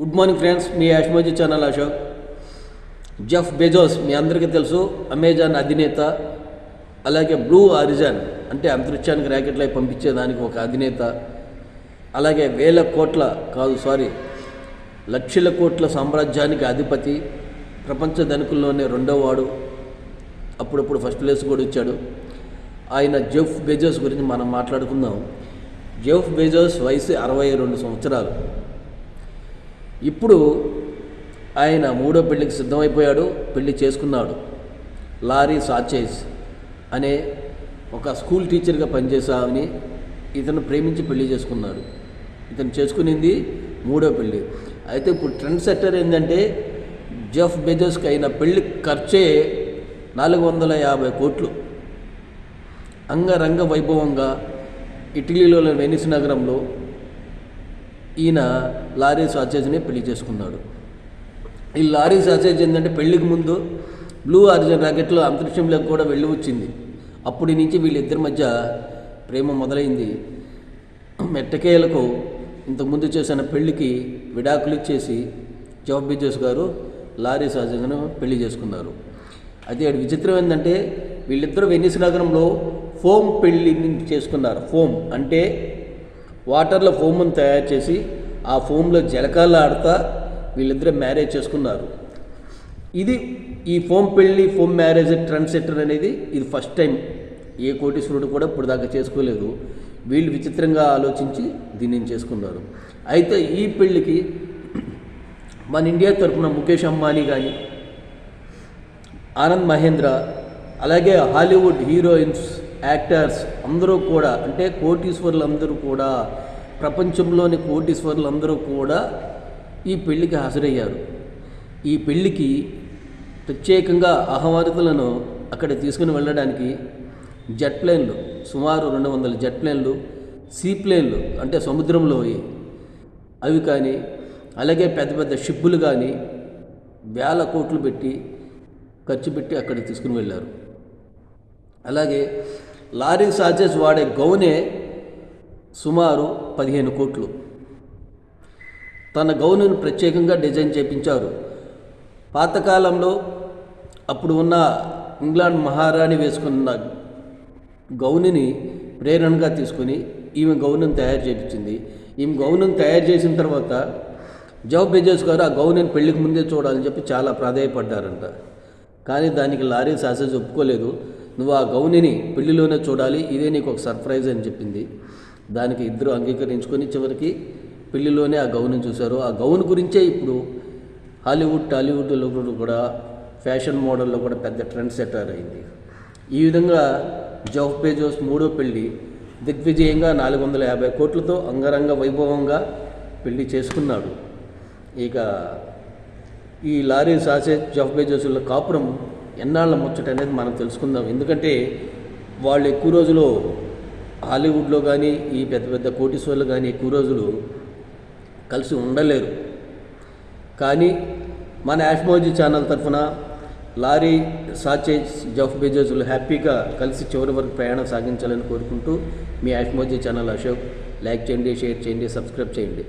Good morning friends మీ యాష్మోజీ channel Ashok Jeff Bezos మీ అందరికీ తెలుసు. అమెజాన్ అధినేత. అలాగే బ్లూ ఆరిజాన్ అంటే అంతరిక్షానికి ర్యాకెట్లు పంపించేదానికి ఒక అధినేత. అలాగే వేల కోట్ల కాదు సారీ లక్షల కోట్ల సామ్రాజ్యానికి అధిపతి. ప్రపంచ ధనికుల్లోనే రెండో వాడు. అప్పుడప్పుడు ఫస్ట్ ప్లేస్ కూడా ఇచ్చాడు. ఆయన జెఫ్ బెజోస్ గురించి మనం మాట్లాడుకుందాం. జెఫ్ బెజోస్ వయసు అరవై రెండు సంవత్సరాలు. ఇప్పుడు ఆయన మూడో పెళ్ళికి సిద్ధమైపోయాడు పెళ్ళి చేసుకున్నాడు. లారీ సాచేజ్ అనే ఒక స్కూల్ టీచర్గా పనిచేసామని ఇతను ప్రేమించి పెళ్ళి చేసుకున్నాడు. ఇతను చేసుకునింది మూడో పెళ్ళి అయితే ఇప్పుడు ట్రెండ్ సెట్టర్ ఏంటంటే జెఫ్ బెజోస్కి అయిన పెళ్ళి ఖర్చే నాలుగు వందల యాభై కోట్లు. అంగరంగ వైభవంగా ఇటలీలోని వెనిస్ నగరంలో ఈయన లారీ సాచేజ్ని పెళ్ళి చేసుకున్నాడు. ఈ లారీ సాచేజ్ ఏంటంటే పెళ్ళికి ముందు బ్లూ ఆరిజిన్ రాకెట్లో అంతరిక్షంలోకి కూడా వెళ్ళి వచ్చింది. అప్పటి నుంచి వీళ్ళిద్దరి మధ్య ప్రేమ మొదలైంది. మెట్టకేలకు ఇంతకుముందు చేసిన పెళ్ళికి విడాకులు ఇచ్చేసి జాబ్ బిజోస్ గారు లారీ సాజను పెళ్ళి చేసుకున్నారు. అయితే విచిత్రం ఏంటంటే వీళ్ళిద్దరూ వెనిస్ నగరంలో ఫోమ్ పెళ్ళి చేసుకున్నారు. ఫోమ్ అంటే వాటర్లో ఫోమ్ను తయారు చేసి ఆ ఫోమ్లో జలకాలు ఆడుతా వీళ్ళిద్దరూ మ్యారేజ్ చేసుకున్నారు. ఇది ఈ ఫోమ్ పెళ్ళి ఫోమ్ మ్యారేజ్ ట్రెండ్ సెట్టర్ అనేది ఇది ఫస్ట్ టైం ఏ కోటీశ్వరుడు కూడా ఇప్పుడు దాకా చేసుకోలేదు. వీళ్ళు విచిత్రంగా ఆలోచించి దీన్ని చేసుకున్నారు. అయితే ఈ పెళ్ళికి మన ఇండియా తరఫున ముఖేష్ అంబానీ కానీ ఆనంద్ మహేంద్ర అలాగే హాలీవుడ్ హీరోయిన్స్ యాక్టర్స్ అందరూ కూడా అంటే కోటీశ్వరులు అందరూ కూడా ప్రపంచంలోని కోటీశ్వరులు అందరూ కూడా ఈ పెళ్ళికి హాజరయ్యారు. ఈ పెళ్ళికి ప్రత్యేకంగా ఆహ్వానితులను అక్కడ తీసుకుని వెళ్ళడానికి జెట్ ప్లేన్లు సుమారు రెండు వందల జెట్ ప్లేన్లు సీ ప్లేన్లు అంటే సముద్రంలో అవి కానీ అలాగే పెద్ద పెద్ద షిప్పులు కానీ వేల కోట్లు పెట్టి ఖర్చు పెట్టి అక్కడికి తీసుకుని వెళ్ళారు. అలాగే లారీ సార్జెస్ వాడే గౌనే సుమారు పదిహేను కోట్లు. తన గౌనును ప్రత్యేకంగా డిజైన్ చేపించారు. పాతకాలంలో అప్పుడు ఉన్న ఇంగ్లాండ్ మహారాణి వేసుకున్న గౌనుని ప్రేరణగా తీసుకుని ఈమె గౌనును తయారు చేయించింది ఈమె గౌనును తయారు చేసిన తర్వాత జవ్ బెజోస్ గారు ఆ గౌనుని పెళ్ళికి ముందే చూడాలని చెప్పి చాలా ప్రాధాయపడ్డారంట. కానీ దానికి లారీ సాసేజ్ ఒప్పుకోలేదు. నువ్వు ఆ గౌనిని పెళ్ళిలోనే చూడాలి ఇదే నీకు ఒక సర్ప్రైజ్ అని చెప్పింది. దానికి ఇద్దరు అంగీకరించుకొని చివరికి పెళ్ళిలోనే ఆ గౌను చూశారు. ఆ గౌన్ గురించే ఇప్పుడు హాలీవుడ్ టాలీవుడ్లో కూడా ఫ్యాషన్ మోడల్లో కూడా పెద్ద ట్రెండ్ సెటర్ అయింది. ఈ విధంగా జౌఫ్ బేజోస్ మూడో పెళ్ళి దిగ్విజయంగా నాలుగు వందల యాభై కోట్లతో అంగరంగ వైభవంగా పెళ్ళి చేసుకున్నాడు. ఇక ఈ లారీ సాసే జఫ్ బేజోసుల కాపురం ఎన్నాళ్ళ ముచ్చట అనేది మనం తెలుసుకుందాం. ఎందుకంటే వాళ్ళు ఎక్కువ రోజులు హాలీవుడ్లో కానీ ఈ పెద్ద పెద్ద కోటీశ్వర్లు కానీ ఎక్కువ రోజులు కలిసి ఉండలేరు. కానీ మన యాష్మోజీ ఛానల్ తరఫున లారీ సాచేజ్ జఫ్ బెజోజులు హ్యాపీగా కలిసి చివరి వరకు ప్రయాణం సాగించాలని కోరుకుంటూ మీ యాష్మోజీ ఛానల్ అశోక్. లైక్ చేయండి షేర్ చేయండి సబ్స్క్రైబ్ చేయండి.